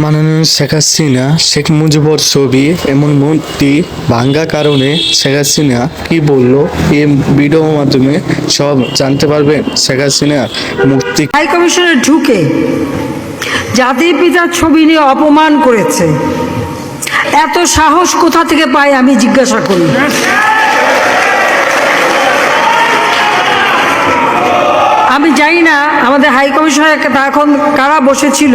মাননীয় শেখ হাসিনা, শেখ মুজিবর ছবি এমন মূর্তি ভাঙ্গা কারণে শেখ হাসিনা কি বলল এই ভিডিওর মাধ্যমে সব জানতে পারবেন। শেখ হাসিনা মূর্তি হাই কমিশনে ঢুকে। জাতির পিতার ছবি নিয়ে অপমান করেছে। এত সাহস কোথা থেকে পায় আমি জিজ্ঞাসা করি। আমি জানি না আমাদের হাই কমিশনার এখন কারা বসেছিল।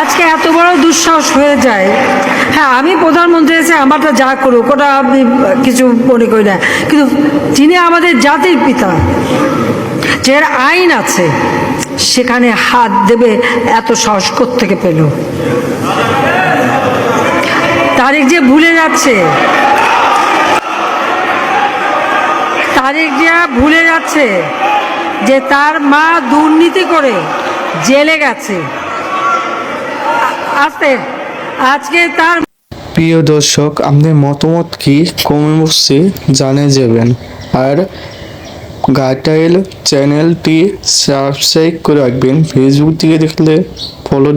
আজকে এত বড় দুঃসাহস হয়ে যায়। হ্যাঁ আমি প্রধানমন্ত্রী এসে আমারটা যা করুক, ওটা আমি কিছু মনে করি না। কিন্তু যিনি আমাদের জাতির পিতা, যার আইন আছে, সেখানে হাত দেবে এত সাহস থেকে পেল? তারিখ যে ভুলে যাচ্ছে তারিখ যে ভুলে যাচ্ছে যে তার মা দুর্নীতি করে জেলে গেছে। আস্তে আজকে তার প্রিয় দর্শক আপনি মতামত কি? কমে বসছে জানে যাবেন আর গাটাইল চ্যানেলটি সাবস্ক্রাইব করে রাখবেন। ফেসবুক থেকে দেখলে ফলো